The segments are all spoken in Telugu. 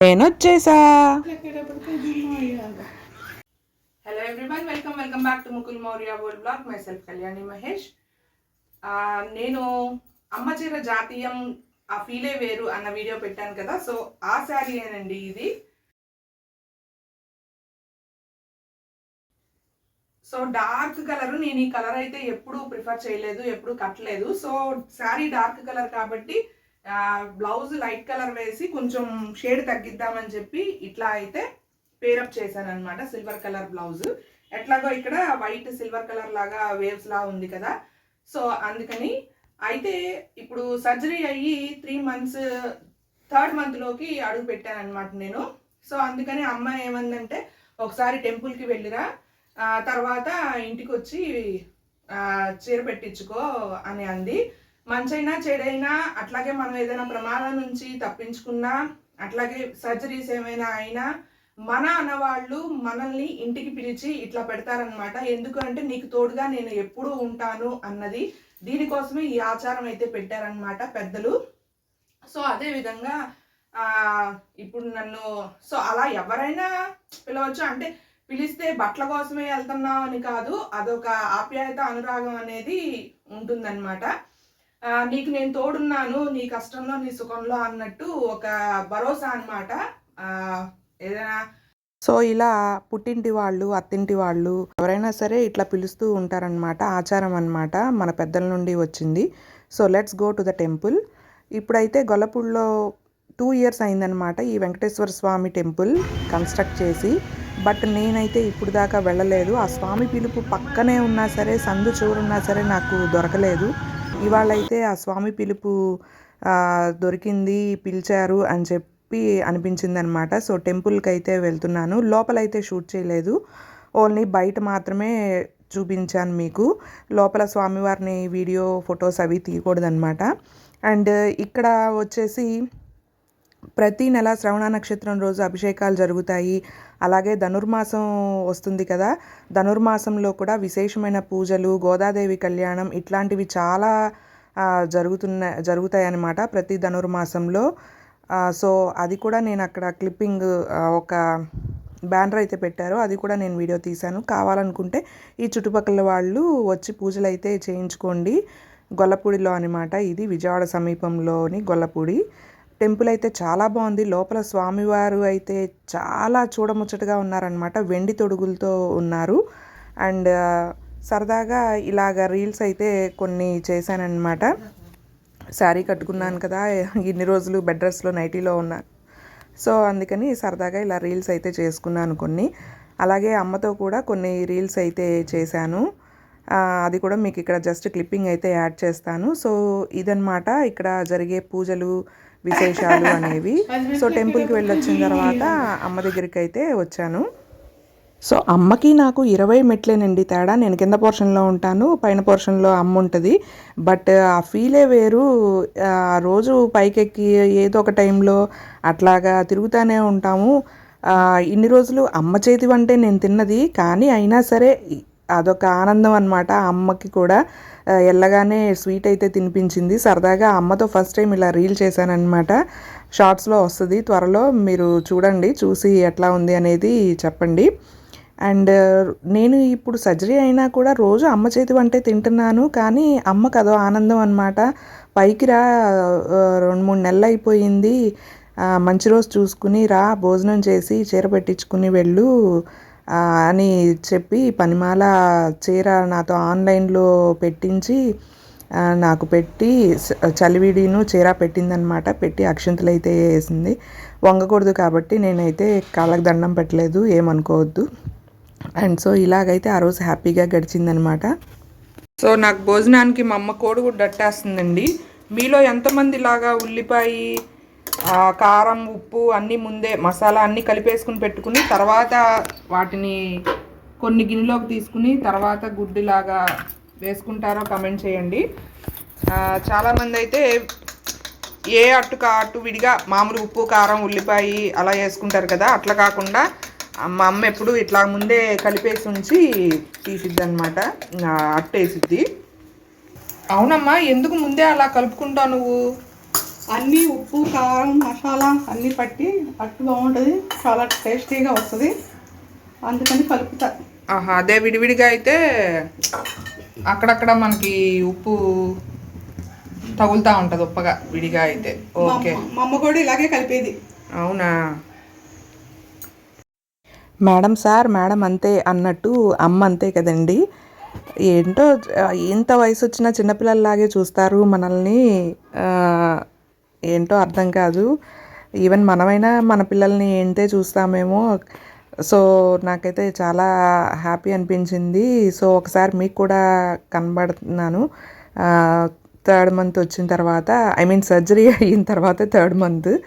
నేను వచ్చేసా hello everyone welcome welcome back to Mukul Maurya world blog myself Kalyani Mahesh నేను అమ్మ చీర జాతీయం ఆ ఫీలే వేరు అన్న వీడియో పెట్టాను కదా సో ఆ శారీ ఏనండి ఇది. సో డార్క్ కలర్ నేను ఈ కలర్ అయితే ఎప్పుడు ప్రిఫర్ చేయలేదు ఎప్పుడు కట్టలేదు. సో శారీ డార్క్ కలర్ కాబట్టి బ్లౌజ్ లైట్ కలర్ వేసి కొంచెం షేడ్ తగ్గిద్దామని చెప్పి ఇట్లా అయితే పేరప్ చేశాను అనమాట సిల్వర్ కలర్ బ్లౌజ్. ఎట్లాగో ఇక్కడ వైట్ సిల్వర్ కలర్ లాగా వేవ్స్ లా ఉంది కదా. సో అందుకని అయితే ఇప్పుడు సర్జరీ అయ్యి త్రీ మంత్స్ థర్డ్ మంత్లోకి అడుగు పెట్టాను అనమాట నేను. సో అందుకని అమ్మ ఏమందంటే ఒకసారి టెంపుల్కి వెళ్ళిరా తర్వాత ఇంటికి వచ్చి చీర పెట్టించుకో అని అంది. మంచైనా చెడైనా అట్లాగే మనం ఏదైనా ప్రమాదం నుంచి తప్పించుకున్నా అట్లాగే సర్జరీస్ ఏమైనా అయినా మన అన్నవాళ్ళు మనల్ని ఇంటికి పిలిచి ఇట్లా పెడతారనమాట ఎందుకంటే నీకు తోడుగా నేను ఎప్పుడూ ఉంటాను అన్నది దీనికోసమే ఈ ఆచారం అయితే పెట్టారనమాట పెద్దలు. సో అదే విధంగా ఇప్పుడు నన్ను సో అలా ఎవరైనా పిలవచ్చు. అంటే పిలిస్తే బట్టల కోసమే వెళ్తున్నావు అని కాదు అదొక ఆప్యాయత అనురాగం అనేది ఉంటుందన్నమాట. నీకు నేను తోడున్నాను నీ కష్టంలో నీ సుఖంలో అన్నట్టు ఒక భరోసా అనమాట ఏదైనా సో ఇలా పుట్టింటి వాళ్ళు అత్తింటి వాళ్ళు ఎవరైనా సరే ఇట్లా పిలుస్తూ ఉంటారనమాట ఆచారం అనమాట మన పెద్దల నుండి వచ్చింది. So let's go to the temple ఇప్పుడైతే గొల్లపూడిలో టూ ఇయర్స్ అయిందనమాట ఈ వెంకటేశ్వర స్వామి టెంపుల్ కన్స్ట్రక్ట్ చేసి. బట్ నేనైతే ఇప్పుడు దాకా వెళ్ళలేదు. ఆ స్వామి పిలుపు పక్కనే ఉన్నా సరే సందు చూరున్నా సరే నాకు దొరకలేదు. ఇవాళ అయితే ఆ స్వామి పిలుపు దొరికింది పిలిచారు అని చెప్పి అనిపించింది అనమాట సో టెంపుల్కి అయితే వెళ్తున్నాను. లోపలైతే షూట్ చేయలేదు. ఓన్లీ బయట మాత్రమే చూపించాను మీకు. లోపల స్వామివారిని వీడియో ఫొటోస్ అవి తీయకూడదనమాట. అండ్ ఇక్కడ వచ్చేసి ప్రతి నెల శ్రవణ నక్షత్రం రోజు అభిషేకాలు జరుగుతాయి. అలాగే ధనుర్మాసం వస్తుంది కదా. ధనుర్మాసంలో కూడా విశేషమైన పూజలు గోదాదేవి కళ్యాణం ఇట్లాంటివి చాలా జరుగుతున్న జరుగుతాయి అన్నమాట ప్రతి ధనుర్మాసంలో. సో అది కూడా నేను అక్కడ క్లిప్పింగ్ ఒక బ్యానర్ అయితే పెట్టారు. అది కూడా నేను వీడియో తీశాను. కావాలనుకుంటే ఈ చుట్టుపక్కల వాళ్ళు వచ్చి పూజలు అయితే చేయించుకోండి. గొల్లపూడిలో అనమాట ఇది విజయవాడ సమీపంలోని గొల్లపూడి. టెంపుల్ అయితే చాలా బాగుంది. లోపల స్వామివారు అయితే చాలా చూడముచ్చటగా ఉన్నారనమాట వెండి తొడుగులతో ఉన్నారు. అండ్ సరదాగా ఇలాగ రీల్స్ అయితే కొన్ని చేశానన్నమాట. శారీ కట్టుకున్నాను కదా ఇన్ని రోజులు బెడ్ డ్రెస్లో నైటీలో ఉన్నాను సో అందుకని సరదాగా ఇలా రీల్స్ అయితే చేసుకున్నాను కొన్ని. అలాగే అమ్మతో కూడా కొన్ని రీల్స్ అయితే చేశాను. అది కూడా మీకు ఇక్కడ జస్ట్ క్లిప్పింగ్ అయితే యాడ్ చేస్తాను. సో ఇదన్నమాట. ఇక్కడ జరిగే పూజలు విశేషాలు అనేవి. సో టెంపుల్కి వెళ్ళొచ్చిన తర్వాత అమ్మ దగ్గరికి అయితే వచ్చాను. సో అమ్మకి నాకు ఇరవై మెట్లేనండి తేడా. నేను కింద పోర్షన్లో ఉంటాను పైన పోర్షన్లో అమ్మ ఉంటుంది. బట్ ఆ ఫీలే వేరు. ఆ రోజు పైకెక్కి ఏదో ఒక టైంలో అట్లాగా తిరుగుతూనే ఉంటాము. ఇన్ని రోజులు అమ్మ చేతి వంటే నేను తిన్నది. కానీ అయినా సరే అదొక ఆనందం అనమాట అమ్మకి కూడా ఎల్లగానే స్వీట్ అయితే తినిపించింది. సరదాగా అమ్మతో ఫస్ట్ టైం ఇలా రీల్ చేశానన్నమాట. షార్ట్స్లో వస్తుంది. త్వరలో మీరు చూడండి చూసి ఎట్లా ఉంది అనేది చెప్పండి. అండ్ నేను ఇప్పుడు సర్జరీ అయినా కూడా రోజు అమ్మ చేతి వంటే తింటున్నాను. కానీ అమ్మకు అదో ఆనందం అనమాట పైకి రా రెండు మూడు నెలలు అయిపోయింది. మంచి రోజు చూసుకుని రా భోజనం చేసి చీర పెట్టించుకుని వెళ్ళు. అని చెప్పి పనిమాల చీర నాతో ఆన్లైన్లో పెట్టించి నాకు పెట్టి చలివిడిను చీర పెట్టిందనమాట పెట్టి అక్షంతలు అయితే వేసింది. వంగకూడదు కాబట్టి నేనైతే కాళ్ళకు దండం పెట్టలేదు ఏమనుకోవద్దు. అండ్ సో ఇలాగైతే ఆ రోజు హ్యాపీగా గడిచిందనమాట సో నాకు భోజనానికి మా అమ్మ కోడిగుడ్డు అట్టేస్తుందండి. మీలో ఎంతమంది ఇలాగా ఉల్లిపాయ కారం ఉప్పు అన్నీ ముందే మసాలా అన్నీ కలిపేసుకుని పెట్టుకుని తర్వాత వాటిని కొన్ని గిన్నెలోకి తీసుకుని తర్వాత గుడ్డిలాగా వేసుకుంటారో కమెంట్ చేయండి. చాలామంది అయితే ఏ అట్టు కా అటు విడిగా మామూలు ఉప్పు కారం ఉల్లిపాయ అలా వేసుకుంటారు కదా అట్లా కాకుండా మా అమ్మ ఎప్పుడు ఇట్లా ముందే కలిపేసి ఉంచి తీసిద్ది అనమాట అట్టు వేసిద్ది అవునమ్మా ఎందుకు ముందే అలా కలుపుకుంటావు నువ్వు? అన్నీ ఉప్పు కారం మసాలా అన్నీ పట్టి అట్టు బాగుంటుంది. చాలా టేస్టీగా వస్తుంది. అందుకని కలుపుతా. ఆహా అదే విడివిడిగా అయితే అక్కడక్కడ మనకి ఉప్పు తగులుతూ ఉంటుంది ఉప్పగా విడిగా అయితే. ఓకే. మా అమ్మ కూడా ఇలాగే కలిపేది. అవునా? మేడం సార్ మేడం అంతే అన్నట్టు అమ్మ అంతే కదండి. ఏంటో ఎంత వయసు వచ్చినా చిన్నపిల్లల్లాగే చూస్తారు మనల్ని. ఆ, ఏంటో అర్థం కాదు. ఈవెన్ మనమైనా మన పిల్లల్ని ఏంటే చూస్తామేమో. సో నాకైతే చాలా హ్యాపీ అనిపించింది. సో ఒకసారి మీకు కూడా కనబడుతున్నాను. Uh, థర్డ్ మంత్ వచ్చిన తర్వాత ఐ మీన్ సర్జరీ అయిన తర్వాత థర్డ్ మంత్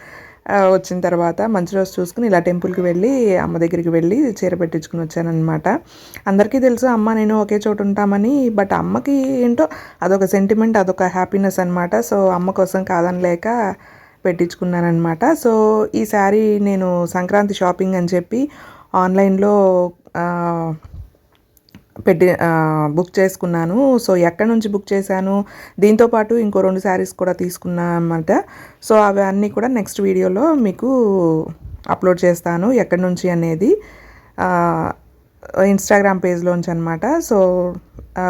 వచ్చిన తర్వాత మంచి రోజు చూసుకుని ఇలా టెంపుల్కి వెళ్ళి అమ్మ దగ్గరికి వెళ్ళి చీర పెట్టించుకుని వచ్చానమాట అందరికీ తెలుసు అమ్మ నేను ఒకే చోటు ఉంటామని బట్ అమ్మకి ఏంటో అదొక సెంటిమెంట్ అదొక హ్యాపీనెస్ అనమాట సో అమ్మ కోసం కాదనలేక పెట్టించుకున్నానమాట సో ఈ శారీ నేను సంక్రాంతి షాపింగ్ అని చెప్పి ఆన్లైన్లో పెట్టి బుక్ చేసుకున్నాను. సో ఎక్కడి నుంచి బుక్ చేశాను? దీంతో పాటు ఇంకో రెండు శారీస్ కూడా తీసుకున్నాను అన్నమాట సో అవి అన్నీ కూడా నెక్స్ట్ వీడియోలో మీకు అప్లోడ్ చేస్తాను ఎక్కడి నుంచి అనేది. ఇన్స్టాగ్రామ్ పేజ్లోంచి అనమాట so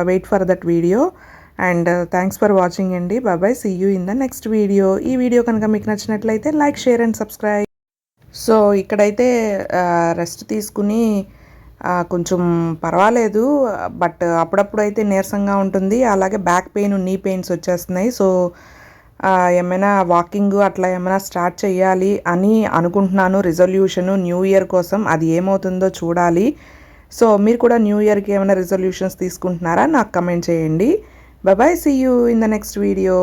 wait for that video. And thanks for watching అండి. Bye bye see you in the next video. ఈ వీడియో కనుక మీకు నచ్చినట్లయితే like share and subscribe. So ఇక్కడైతే రెస్ట్ తీసుకుని కొంచెం పర్వాలేదు బట్ అప్పుడప్పుడు అయితే నీరసంగా ఉంటుంది. అలాగే బ్యాక్ పెయిన్ నీ పెయిన్స్ వచ్చేస్తున్నాయి. సో ఏమైనా వాకింగ్ అట్లా ఏమైనా స్టార్ట్ చేయాలి అని అనుకుంటున్నాను. రిజల్యూషను న్యూ ఇయర్ కోసం అది ఏమవుతుందో చూడాలి. సో మీరు కూడా న్యూ ఇయర్కి ఏమైనా రిజల్యూషన్స్ తీసుకుంటున్నారా? నాకు కమెంట్ చేయండి. Bye see you in the next video.